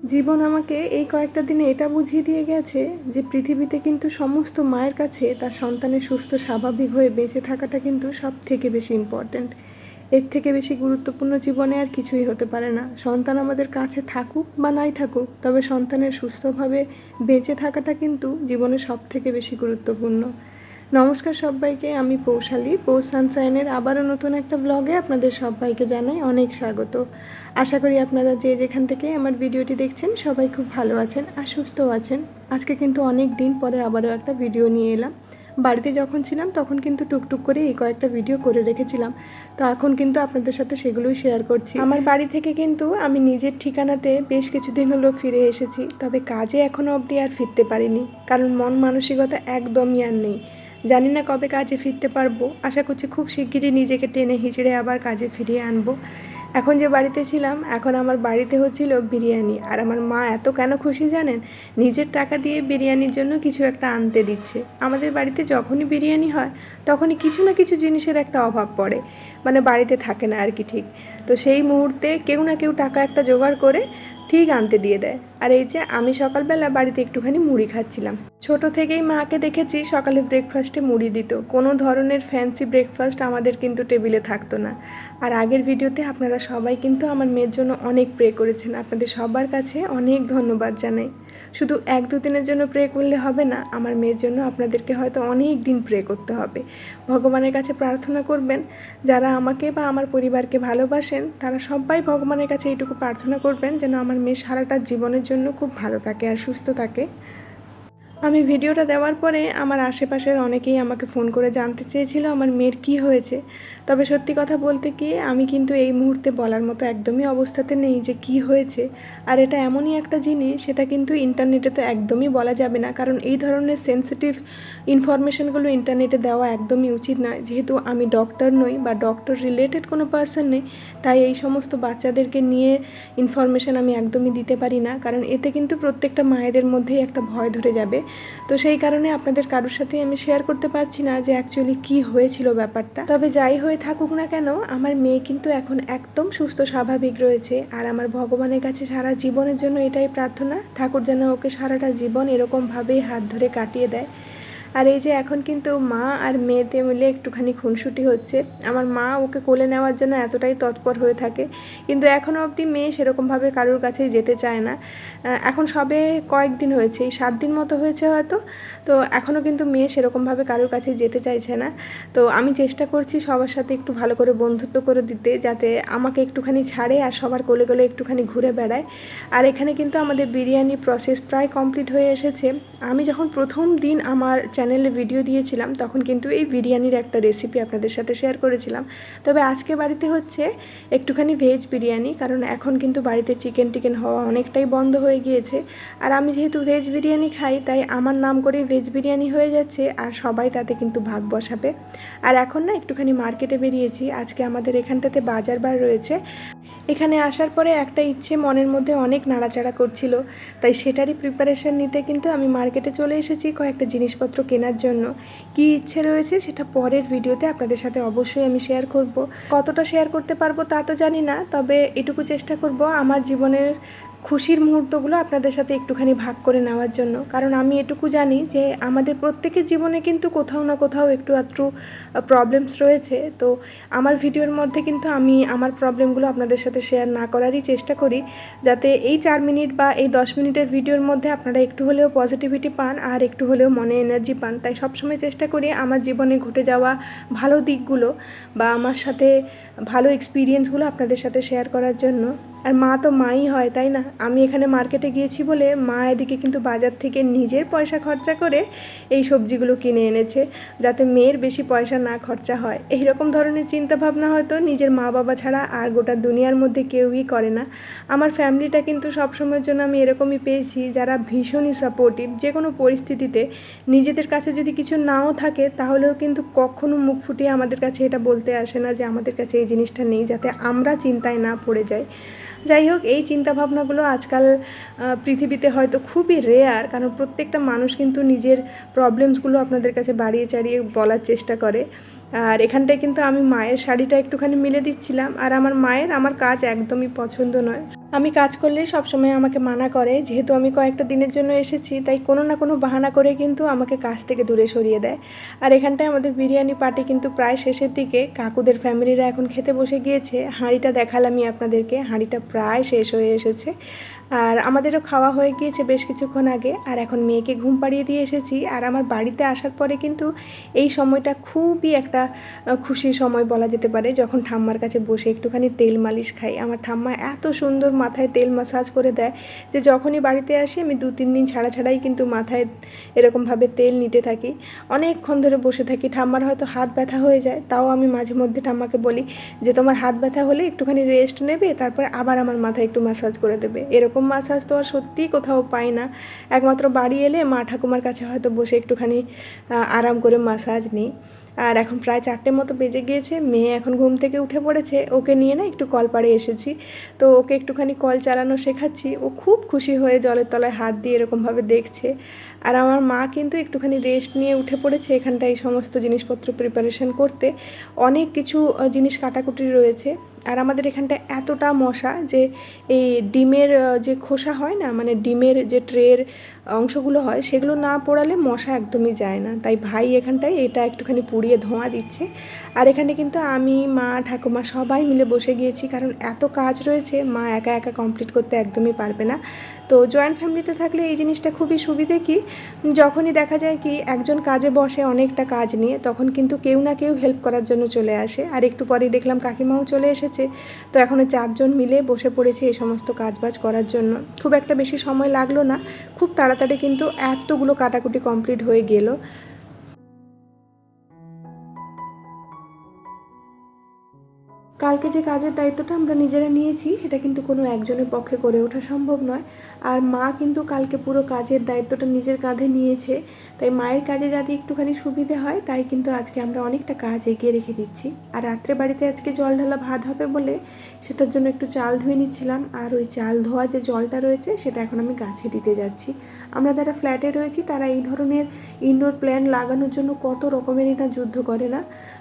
জীবন আমাকে এই কয়েকটা দিনে এটা বুঝিয়ে দিয়ে গেছে যে পৃথিবীতে কিন্তু সমস্ত মায়ের কাছে তার সন্তানের সুস্থ, স্বাভাবিক হয়ে বেঁচে থাকাটা কিন্তু সব থেকে বেশি ইম্পর্ট্যান্ট এর থেকে বেশি গুরুত্বপূর্ণ জীবনে আর কিছুই হতে পারে না। সন্তান আমাদের কাছে থাকুক বা নাই থাকুক, তবে সন্তানের সুস্থভাবে বেঁচে থাকাটা কিন্তু জীবনের সব থেকে বেশি গুরুত্বপূর্ণ। নমস্কার সবাইকে, আমি পৌশালী পৌষ সানসাইনের আবারও নতুন একটা ব্লগে আপনাদের সবাইকে জানাই অনেক স্বাগত। আশা করি আপনারা যে যেখান থেকে আমার ভিডিওটি দেখছেন সবাই খুব ভালো আছেন আর সুস্থ আছেন। আজকে কিন্তু অনেক দিন পরে আবারও একটা ভিডিও নিয়ে এলাম। বাড়িতে যখন ছিলাম তখন কিন্তু টুকটুক করে এই কয়েকটা ভিডিও করে রেখেছিলাম। তো এখন কিন্তু আপনাদের সাথে সেগুলোই শেয়ার করছি। আমার বাড়ি থেকে কিন্তু আমি নিজের ঠিকানাতে বেশ কিছুদিন হলো ফিরে এসেছি। তবে কাজে এখনও অবধি আর ফিরতে পারিনি। কারণ মন মানসিকতা একদমই আর নেই। জানি না কবে কাজে ফিরতে পারব। আশা করছি খুব শিগগিরই নিজেকে টেনে হিচড়ে আবার কাজে ফিরিয়ে আনব। এখন যে বাড়িতে ছিলাম, এখন আমার বাড়িতে হচ্ছিল বিরিয়ানি। আর আমার মা এত কেন খুশি জানেন? নিজের টাকা দিয়ে বিরিয়ানির জন্য কিছু একটা আনতে দিচ্ছে। আমাদের বাড়িতে যখনই বিরিয়ানি হয়, তখনই কিছু না কিছু জিনিসের একটা অভাব পড়ে। মানে বাড়িতে থাকে না আর কি ঠিক। তো সেই মুহূর্তে কেউ না কেউ টাকা একটা জোগাড় করে ঠিক আনতে দিয়ে দেয়। আর এই যে আমি সকালবেলা বাড়িতে একটুখানি মুড়ি খাচ্ছিলাম। ছোট থেকেই মাকে দেখেছি সকালে ব্রেকফাস্টে মুড়ি দিত। কোনো ধরনের ফ্যান্সি ব্রেকফাস্ট আমাদের কিন্তু টেবিলে থাকতো না। আর আগের ভিডিওতে আপনারা সবাই কিন্তু আমার মেয়ের জন্য অনেক প্রে করেছেন। আপনাদের সবার কাছে অনেক ধন্যবাদ জানাই। শুধু এক দুদিনের জন্য প্রে করলে হবে না, আমার মেয়ের জন্য আপনাদেরকে হয়তো অনেক দিন প্রে করতে হবে। ভগবানের কাছে প্রার্থনা করবেন, যারা আমাকে বা আমার পরিবারকে ভালোবাসেন, তারা সবাই ভগবানের কাছে এইটুকু প্রার্থনা করবেন যেন আমার মেয়ে সারাটা জীবনের জন্য খুব ভালো থাকে আর সুস্থ থাকে। আমি ভিডিওটা দেওয়ার পরে আমার আশেপাশের অনেকেই আমাকে ফোন করে জানতে চেয়েছিল আমার মেয়ের কি হয়েছে। তবে সত্যি কথা বলতে কি, আমি কিন্তু এই মুহূর্তে বলার মতো একদমই অবস্থাতে নেই যে কি হয়েছে। আর এটা এমনই একটা জিনিস, সেটা কিন্তু ইন্টারনেটে তো একদমই বলা যাবে না। কারণ এই ধরনের সেন্সিটিভ ইনফরমেশনগুলো ইন্টারনেটে দেওয়া একদমই উচিত নয়। যেহেতু আমি ডক্টর নই বা ডক্টর রিলেটেড কোনো পার্সন নেই, তাই এই সমস্ত বাচ্চাদেরকে নিয়ে ইনফরমেশন আমি একদমই দিতে পারি না। কারণ এতে কিন্তু প্রত্যেকটা মায়েদের মধ্যেই একটা ভয় ধরে যাবে। তো সেই কারণে আপনাদের কারোর সাথে আমি শেয়ার করতে পারছি না যে অ্যাকচুয়ালি কি হয়েছিল ব্যাপারটা। তবে যাই হয়ে থাকুক না কেন, আমার মেয়ে কিন্তু এখন একদম সুস্থ, স্বাভাবিক রয়েছে আর আমার ভগবানের কাছে সারা জীবনের জন্য এটাই প্রার্থনা। ঠাকুর যেন ওকে সারাটা জীবন এরকমভাবেই হাত ধরে কাটিয়ে দেয়। আর এই যে এখন কিন্তু মা আর মেয়েতে মিলে একটুখানি খুনসুটি হচ্ছে। আমার মা ওকে কোলে নেওয়ার জন্য এতটাই তৎপর হয়ে থাকে। কিন্তু এখনও অবধি মেয়ে সেরকমভাবে কারোর কাছেই যেতে চায় না। এখন সবে কয়েকদিন হয়েছে, এই সাত দিন মতো হয়েছে হয়তো। তো এখনও কিন্তু মেয়ে সেরকমভাবে কারোর কাছে যেতে চাইছে না। তো আমি চেষ্টা করছি সবার সাথে একটু ভালো করে বন্ধুত্ব করে দিতে, যাতে আমাকে একটুখানি ছাড়ে আর সবার কোলে কোলে একটুখানি ঘুরে বেড়ায়। আর এখানে কিন্তু আমাদের বিরিয়ানি প্রসেস প্রায় কমপ্লিট হয়ে এসেছে। আমি যখন প্রথম দিন আমার চ্যানেলে ভিডিও দিয়েছিলাম, তখন কিন্তু এই বিরিয়ানির একটা রেসিপি আপনাদের সাথে শেয়ার করেছিলাম। তবে আজকে বাড়িতে হচ্ছে একটুখানি ভেজ বিরিয়ানি, কারণ এখন কিন্তু বাড়িতে চিকেন টিকেন হওয়া অনেকটাই বন্ধ হয়ে গিয়েছে। আর আমি যেহেতু ভেজ বিরিয়ানি খাই, তাই আমার নাম করেই ভেজ বিরিয়ানি হয়ে যাচ্ছে, আর সবাই তাতে কিন্তু ভাগ বসাবে। আর এখন না একটুখানি মার্কেটে বেরিয়েছি, আজকে আমাদের এখানটাতে বাজার বার রয়েছে। এখানে আসার পরে একটা ইচ্ছে মনের মধ্যে অনেক নাড়াচাড়া করছিল। তাই সেটারই প্রিপারেশান নিতে কিন্তু আমি মার্কেটে চলে এসেছি কয়েকটা জিনিসপত্র কেনার জন্য। কি ইচ্ছে রয়েছে সেটা পরের ভিডিওতে আপনাদের সাথে অবশ্যই আমি শেয়ার করব। কতটা শেয়ার করতে পারব তা তো জানি না, তবে এটুকু চেষ্টা করব আমার জীবনের খুশির মুহূর্তগুলো আপনাদের সাথে একটুখানি ভাগ করে নেওয়ার জন্য। কারণ আমি এটুকু জানি যে আমাদের প্রত্যেকের জীবনে কিন্তু কোথাও না কোথাও একটু আধটু প্রবলেমস রয়েছে। তো আমার ভিডিওর মধ্যে কিন্তু আমি আমার প্রবলেমগুলো আপনাদের সাথে শেয়ার না করারই চেষ্টা করি। যাতে এই চার মিনিট বা এই দশ মিনিটের ভিডিওর মধ্যে আপনারা একটু হলেও পজিটিভিটি পান আর একটু হলেও মনে এনার্জি পান। তাই সবসময় চেষ্টা করি আমার জীবনে ঘটে যাওয়া ভালো দিকগুলো বা আমার সাথে ভালো এক্সপিরিয়েন্সগুলো আপনাদের সাথে শেয়ার করার জন্য। আর মা তো মাই হয়, তাই না? আমি এখানে মার্কেটে গিয়েছি বলে মা এদিকে কিন্তু বাজার থেকে নিজের পয়সা খরচা করে এই সবজিগুলো কিনে এনেছে, যাতে মেয়ের বেশি পয়সা না খরচা হয়। এই রকম ধরনের চিন্তা ভাবনা হয়তো নিজের মা বাবা ছাড়া আর গোটা দুনিয়ার মধ্যে কেউই করে না। আমার ফ্যামিলিটা কিন্তু সবসময়ের জন্য আমি এরকমই পেয়েছি, যারা ভীষণই সাপোর্টিভ যে কোনো পরিস্থিতিতে নিজেদের কাছে যদি কিছু নাও থাকে, তাহলেও কিন্তু কখনো মুখ ফুটিয়ে আমাদের কাছে এটা বলতে আসে না যে আমাদের কাছে এই জিনিসটা নেই, যাতে আমরা চিন্তায় না পড়ে যাই। যাই হোক, এই চিন্তাভাবনাগুলো আজকাল পৃথিবীতে হয়তো খুবই রেয়ার কারণ প্রত্যেকটা মানুষ কিন্তু নিজের প্রবলেমসগুলো আপনাদের কাছে বাড়িয়ে চাড়িয়ে বলার চেষ্টা করে। আর এখানটায় কিন্তু আমি মায়ের শাড়িটা একটুখানি মিলে দিচ্ছিলাম, আর আমার মায়ের, আমার কাজ একদমই পছন্দ নয়। আমি কাজ করলে সবসময় আমাকে মানা করে। যেহেতু আমি কয়েকটা দিনের জন্য এসেছি, তাই কোনো না কোনো বাহানা করে কিন্তু আমাকে কাজ থেকে দূরে সরিয়ে দেয়। আর এখানটায় আমাদের বিরিয়ানি পার্টি কিন্তু প্রায় শেষের দিকে। কাকুদের ফ্যামিলিরা এখন খেতে বসে গিয়েছে। হাঁড়িটা দেখালামই আপনাদেরকে। হাঁড়িটা প্রায় শেষ হয়ে এসেছে। আর আমাদেরও খাওয়া হয়ে গিয়েছে বেশ কিছুক্ষণ আগে। আর এখন মেয়েকে ঘুম পাড়িয়ে দিয়ে এসেছি। আর আমার বাড়িতে আসার পরে কিন্তু এই সময়টা খুবই একটা খুশির সময় বলা যেতে পারে। যখন ঠাম্মার কাছে বসে একটুখানি তেল মালিশ খাই। আমার ঠাম্মা এত সুন্দর মাথায় তেল মাসাজ করে দেয়, যে যখনই বাড়িতে আসি আমি দু তিন দিন ছাড়া ছাড়াই কিন্তু মাথায় এরকমভাবে তেল নিতে থাকি। অনেকক্ষণ ধরে বসে থাকি, ঠাম্মার হয়তো হাত ব্যথা হয়ে যায়, তাও আমি মাঝে মধ্যে ঠাম্মাকে বলি যে, তোমার হাত ব্যথা হলে একটুখানি রেস্ট নেবে, তারপর আবার আমার মাথায় একটু ম্যাসাজ করে দেবে। এরকম ম্যাসাজ তো আর সত্যিই কোথাও পাই না। একমাত্র বাড়ি এলে মা ঠাকুমার কাছে হয়তো বসে একটুখানি আরাম করে ম্যাসাজ নিই। আর এখন প্রায় চারটে মতো বেজে গিয়েছে। মেয়ে এখন ঘুম থেকে উঠে পড়েছে। ওকে নিয়ে না একটু কল পাড়ে এসেছি। তো ওকে একটুখানি কল চালানো শেখাচ্ছি। ও খুব খুশি হয়ে জলের তলায় হাত দিয়ে এরকমভাবে দেখছে। আর আমার মা কিন্তু একটুখানি রেস্ট নিয়ে উঠে পড়েছে এখানটায় এই সমস্ত জিনিসপত্র প্রিপারেশন করতে। অনেক কিছু জিনিস কাটাকুটি রয়েছে। আর আমাদের এখানটা এতটা মশা যে এই ডিমের যে খোসা হয় না মানে ডিমের যে ট্রের অংশগুলো হয়, সেগুলো না পোড়ালে মশা একদমই যায় না। তাই ভাই এখানটায় এটা একটুখানি পুড়িয়ে ধোঁয়া দিচ্ছে। আর এখানে কিন্তু আমি, মা, ঠাকুমা সবাই মিলে বসে গিয়েছি, কারণ এত কাজ রয়েছে, মা একা একা কমপ্লিট করতে একদমই পারবে না। তো জয়েন্ট ফ্যামিলিতে থাকলে এই জিনিসটা খুবই সুবিধে কি, যখনই দেখা যায় কি একজন কাজে বসে অনেকটা কাজ নিয়ে, তখন কিন্তু কেউ না কেউ হেল্প করার জন্য চলে আসে। আর একটু পরেই দেখলাম কাকিমাও চলে এসেছে। তো এখনও চারজন মিলে বসে পড়েছি এই সমস্ত কাজবাজ করার জন্য। খুব একটা বেশি সময় লাগল না। খুব তাড়াতাড়ি কিন্তু এতগুলো কাটাকুটি কমপ্লিট হয়ে গেল। কালকে যে কাজের দায়িত্বটা আমরা নিজেরা নিয়েছি, সেটা কিন্তু কোনো একজনের পক্ষে করে ওঠা সম্ভব নয়। আর মা কিন্তু কালকে পুরো কাজের দায়িত্বটা নিজের কাঁধে নিয়েছে। তাই মায়ের কাজে যাতে একটুখানি সুবিধে হয়, তাই কিন্তু আজকে আমরা অনেকটা কাজ এগিয়ে রেখে দিচ্ছি। আর রাত্রে বাড়িতে আজকে জল ঢালা ভাত হবে বলে সেটার জন্য একটু চাল ধুয়ে নিচ্ছিলাম। আর ওই চাল ধোয়া যে জলটা রয়েছে, সেটা এখন আমি গাছে দিতে যাচ্ছি। আমরা যারা ফ্ল্যাটে রয়েছি, তারা এই ধরনের ইনডোর প্ল্যান্ট লাগানোর জন্য কত রকমেরই না যুদ্ধ করে না?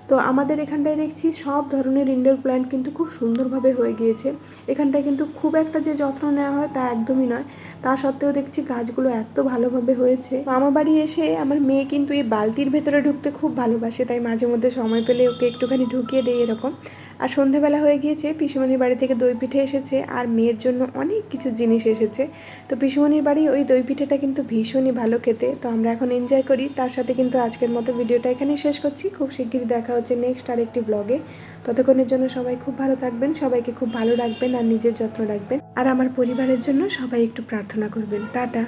তো আমাদের এখানটায় দেখছি সব ধরনের ইনডোর প্ল্যান্ট কিন্তু খুব সুন্দরভাবে হয়ে গিয়েছে। এখানটায় কিন্তু খুব একটা যে যত্ন নেওয়া হয় তা একদমই নয়। তা সত্ত্বেও দেখছি গাছগুলো এত ভালোভাবে হয়েছে। মামা বাড়ি এসে আমার মেয়ে কিন্তু এই বালতির ভেতরে ঢুকতে খুব ভালোবাসে, তাই মাঝে মধ্যে সময় পেলে ওকে একটুখানি ঢুকিয়ে দেয় এরকম। আর সন্ধেবেলা হয়ে গিয়েছে, পিসুমণির বাড়ি থেকে দই পিঠে এসেছে আর মেয়ের জন্য অনেক কিছু জিনিস এসেছে। তো পিসুমণির বাড়ি ওই দই পিঠেটা কিন্তু ভীষণই ভালো খেতে। তো আমরা এখন এনজয় করি। তার সাথে কিন্তু আজকের মতো ভিডিওটা এখানেই শেষ করছি। খুব শিগগিরই দেখা হচ্ছে নেক্সট আরেকটি ব্লগে ততক্ষণের জন্য সবাই খুব ভালো থাকবেন, সবাইকে খুব ভালো রাখবেন আর নিজের যত্ন রাখবেন। আর আমার পরিবারের জন্য সবাই একটু প্রার্থনা করবেন। টাটা।